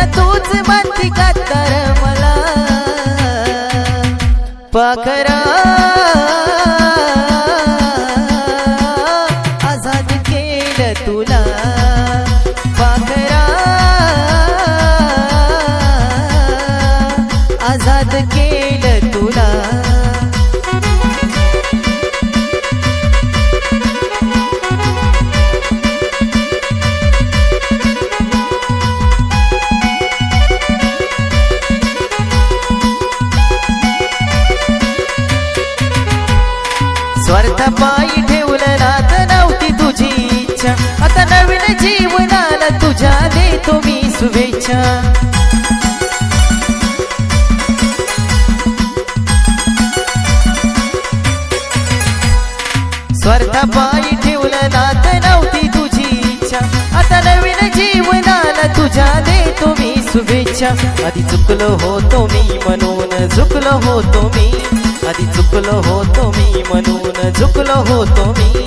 गद्दारी तूच म्हणती गद्दार मला? पाखरा स्वार्थ पायी ठेवलं नव्हती तुझी इच्छा. आता नवीन जीवनाला तुझ्या देतो मी शुभेच्छा. स्वार्थ पायी ठेवलं रात नव्हती तुझी इच्छा. आता नवीन जीवनाला तुझ्या देतो मी शुभेच्छा. आधी चुकलो होतो मी म्हणून झुकलो होतो मी. आधी चुकलो होतो मी म्हणून झुकलो होतो मी.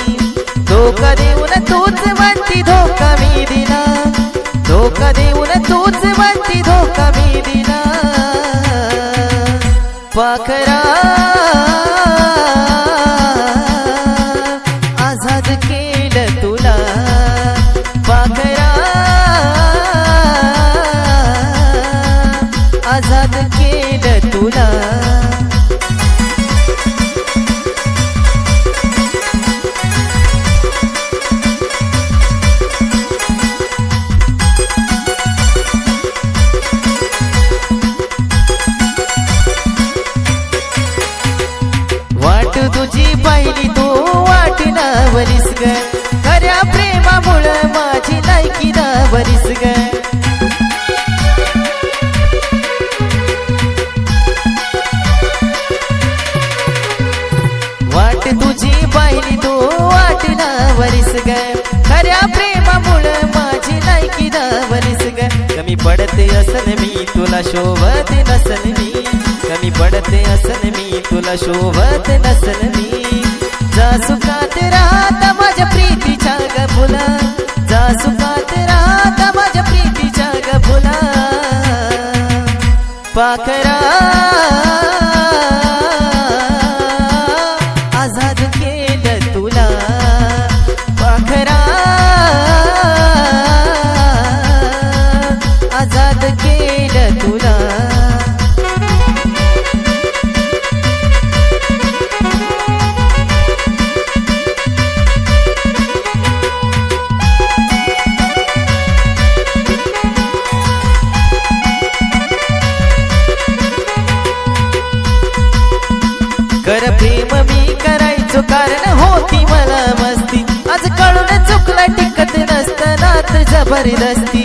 धोका देऊन तूच म्हणती धोका मी दिला. धोका देऊन तूच म्हणती धोका मी दिला. पाखर वाट तुझी पाहिली तू वाट नावरीस ग. खऱ्या प्रेमामुळं माझी लायकी नावरीस ग. कमी पडते असन मी तुला शोभत नसन मी. कमी पडते असन मी तुला शोभत नसन मी. जा सुखात राहता माझ्या प्रीतीच्या ग फुला. जा सुखात राहता माझ्या प्रीतीच्या ग फुला. पाखरा जबरदस्ती।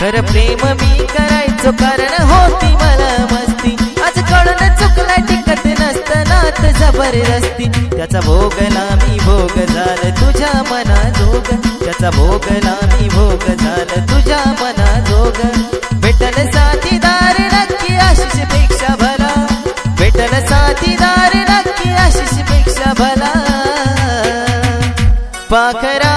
कर प्रेम मी करायचो कारण होती मला मस्ती. आज कळून चुकला टिकत नसतानात जबरदस्ती. त्याचा भोगला मी भोग झालं तुझ्या मना जोग त्याचा भोगला मी भोग झालं तुझ्या मना जोग भेटल साथीदार पाखरा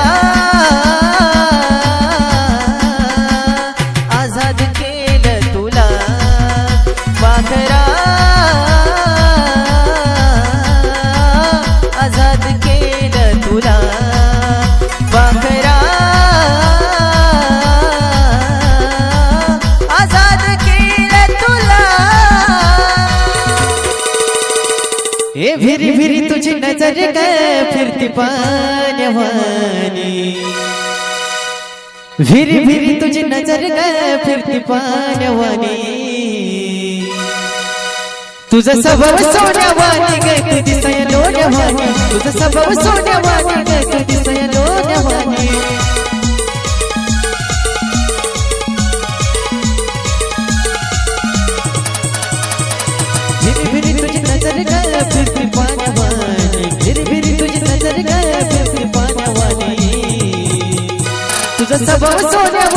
ए भिरी भिरी तुझी नजर काय फिरती पाण्यावानी भिरी भिरी तुझी नजर काय फिरती पाण्यावानी तुझं स्वभाव सोन्यावानी गे तुझी दिसय लोण्यावानी तुझं स्वभाव सोन्यावानी गे तुझी दिसय लोण्यावानी 怎么做面？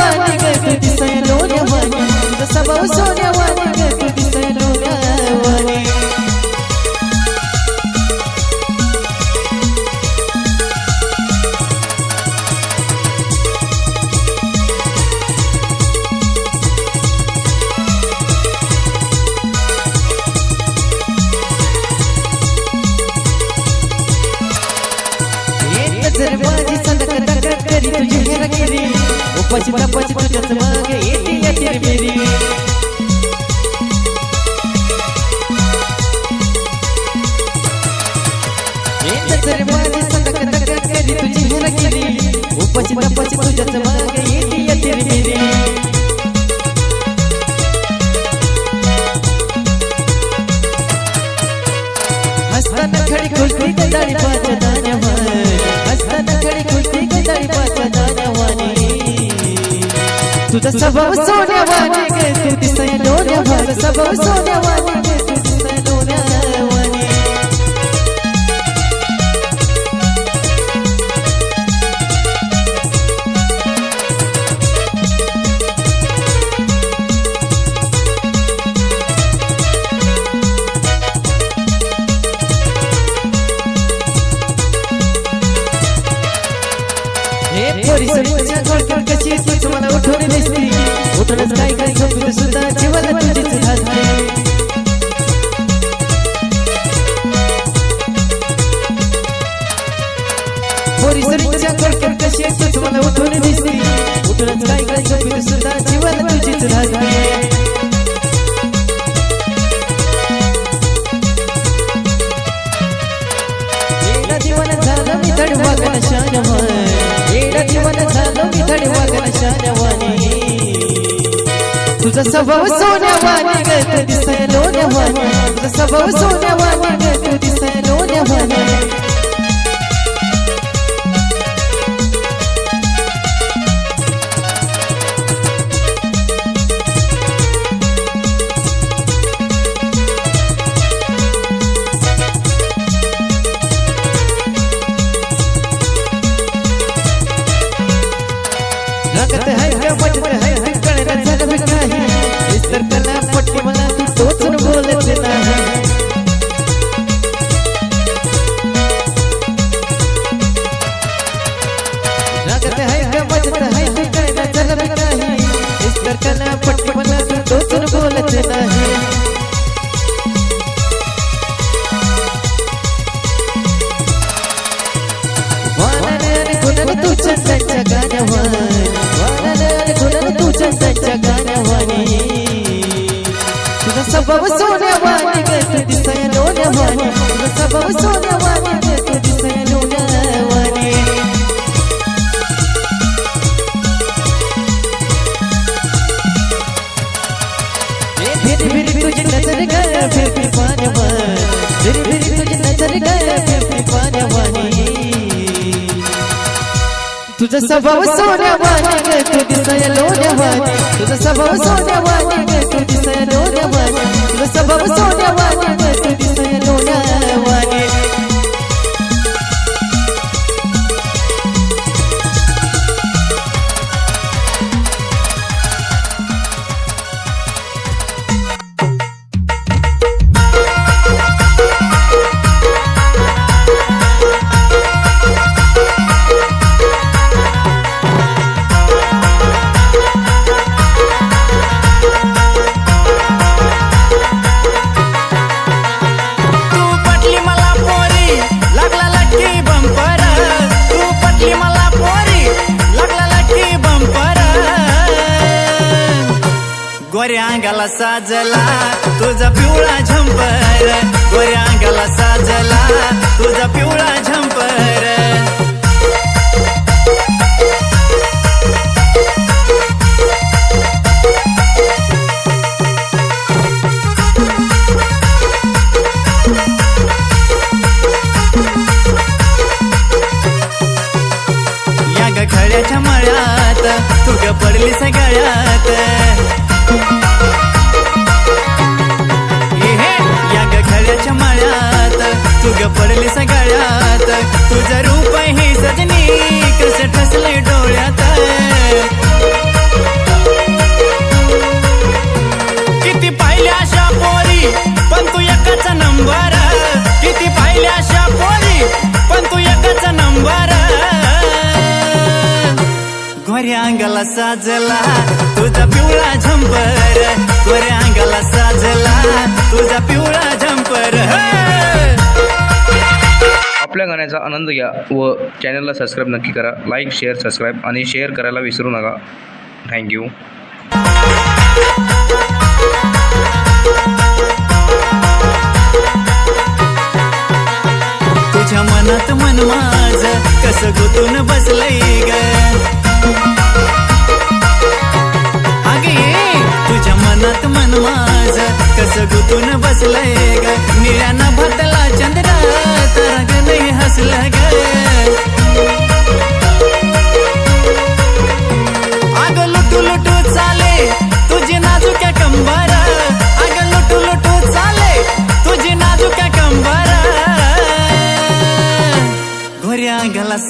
नजर माझी सदक दगड करी तुझी हेरगिरी उपाशी तपाशी तुझ्याच मागे येते या तिरमिरी नजर माझी सदक दगड करी तुझी हेरगिरी तुझ्याच मागे येते हसताना खडी खुलती गदाळी पाच दाण्यावानी तुझा स्वभाव सोन्यावाने गे तू दिसाय डोल्यावानी स्वभाव सोन्यावानी पोरीसोरीच्या घोडक्यात कशी तूच मला उठवली काय काय झोपली सुद्धा जीवाला तुझीच असते पोरीसोरीच्या घोडक्यात कशी उठवली काय काय तुझा स्वभाव सोन्यावानी ग तू दिसाय लोण्यावानी. तुझा स्वभाव सोन्यावानी. ग तू दिसाय तुझा स्वभाव सोन्यावानी ग तू दिसाय लोण्यावानी तुझा स्वभाव सोन्यावानी फिर फिर तुझी नजर गया फिर फिर पाण्यावानी फिर फिर तुझी नजर गया फिर फिर तुझा स्वभाव सोन्यावानी स्वभाव तू दिसाय गोऱ्या अंगाला साजला तुझा पिवळा झंपर. गोऱ्या अंगाला साजला तुझा पिवळा झंपर. या ग खळ्याच्या मळ्यात तू ग पडली सगळ्यात तुग पडली सगळ्यात. तुझ रूप हे सजनी कसे ठसले डोळ्यात. किती पाहिल्या अशा पोरी पण तू एकाच नंबर. किती पाहिल्या अशा पोरी पण तू एकाच नंबर. गोऱ्या अंगाला साजला तुझा पिवळा झंपर. गोऱ्या अंगाला साजला तुझा पिवळा झंपर. आपल्या गाण्याचा आनंद घ्या व चॅनलला सबस्क्राईब नक्की करा. लाईक शेअर सबस्क्राईब आणि शेअर करायला विसरू नका. थँक्यू तुझ्या मनात मन माझ कस गुतून बसलय ग? अगे तुझ्या मनात मन माझ कस गुतून बसलंय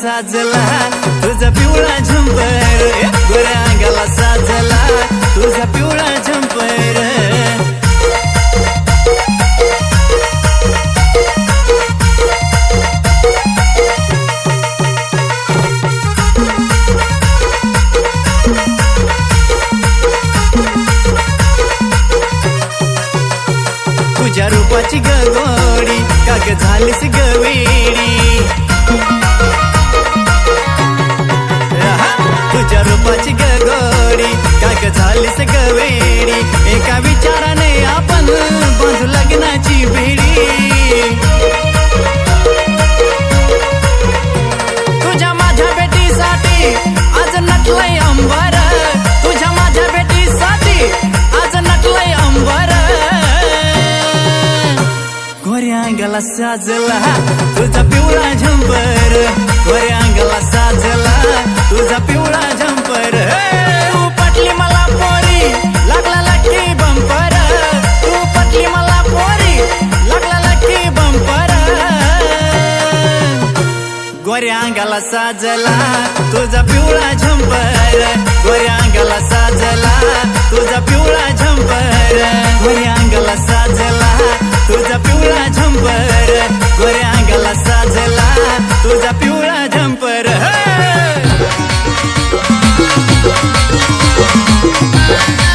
अंगाला तुझ्या रूपाची गगोडी काग झालीस गवेडी एका विचाराने आपण बांधू लग्नाची बेडी तुझ्या माझ्या बेटीसाठी आज नटलंय अंबर. तुझ्या माझ्या बेटीसाठी आज नटलंय अंबर. गोऱ्या अंगाला साजला तुझा पिवळा झंबर. गोऱ्या अंगाला साजला तुझा पिवळा झंपर तू पटली मला पोरी लागला लक्की बंपर. तू पटली मला पोरी लागला लक्की बंपर. गोऱ्या अंगाला साजला तुझा पिवळा झंपर. गोऱ्या अंगाला साजला तुझा पिवळा झंपर. गोऱ्या अंगाला साजला तुझा पिवळा झंपर. गोऱ्या अंगाला Yeah.